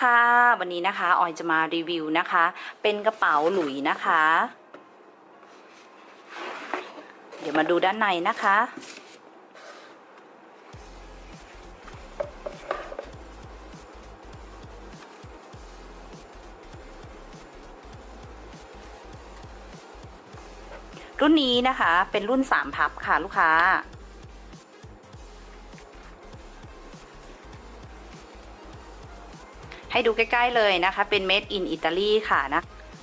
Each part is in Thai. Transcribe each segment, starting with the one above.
ค่ะ วันนี้นะคะออยจะมารีวิวนะคะ เป็นกระเป๋าหลุยนะคะ เดี๋ยวมาดูด้านในนะคะ รุ่นนี้นะคะเป็นรุ่น3พับค่ะลูกค้า ให้ดูใกล้ ๆ เลยนะคะ เป็น made in Italy ค่ะนะ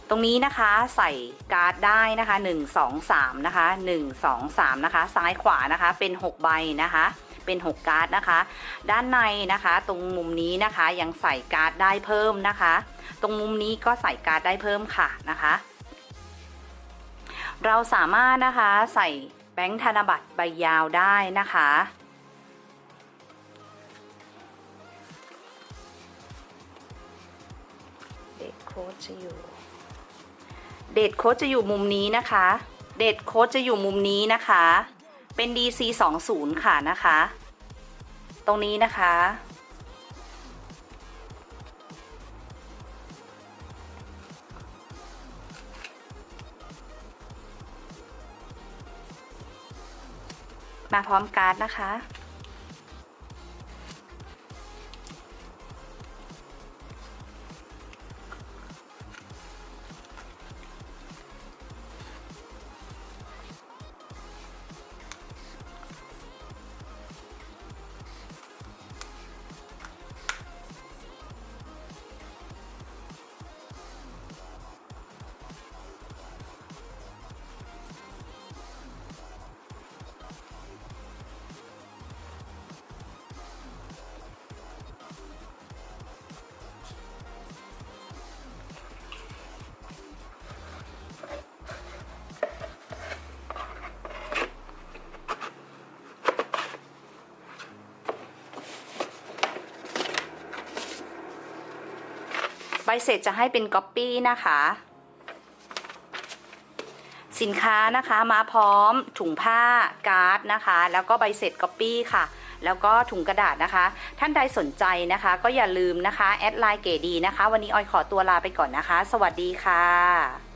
ตรงนี้นะคะใส่การ์ดได้นะคะ 1 2 3 นะคะ 1 2 3 นะคะ ซ้ายขวานะคะเป็น 6 ใบนะคะ เป็น 6 การ์ดนะคะ ด้านในนะคะ ตรงมุมนี้นะคะยังใส่การ์ดได้เพิ่มนะคะ ตรงมุมนี้ก็ใส่การ์ดได้เพิ่มค่ะนะคะ เราสามารถนะคะใส่แบงค์ธนบัตรใบยาวได้นะคะ เดทโค้ดจะอยู่ เดทโค้ดจะอยู่มุมนี้นะคะ เดทโค้ดจะอยู่มุมนี้นะคะ เป็น DC 2 0ค่ะนะคะ ตรงนี้นะคะ มาพร้อมการ์ดนะคะ ใบเสร็จจะให้เป็นก๊อปปี้นะคะ สินค้านะคะมาพร้อมถุงผ้าการ์ดนะคะ แล้วก็ใบเสร็จก๊อปปี้ค่ะแล้วก็ถุงกระดาษนะคะ ท่านใดสนใจนะคะ ก็อย่าลืมนะคะ แอดไลน์เก๋ดีนะคะ วันนี้ออยขอตัวลาไปก่อนนะคะ สวัสดีค่ะ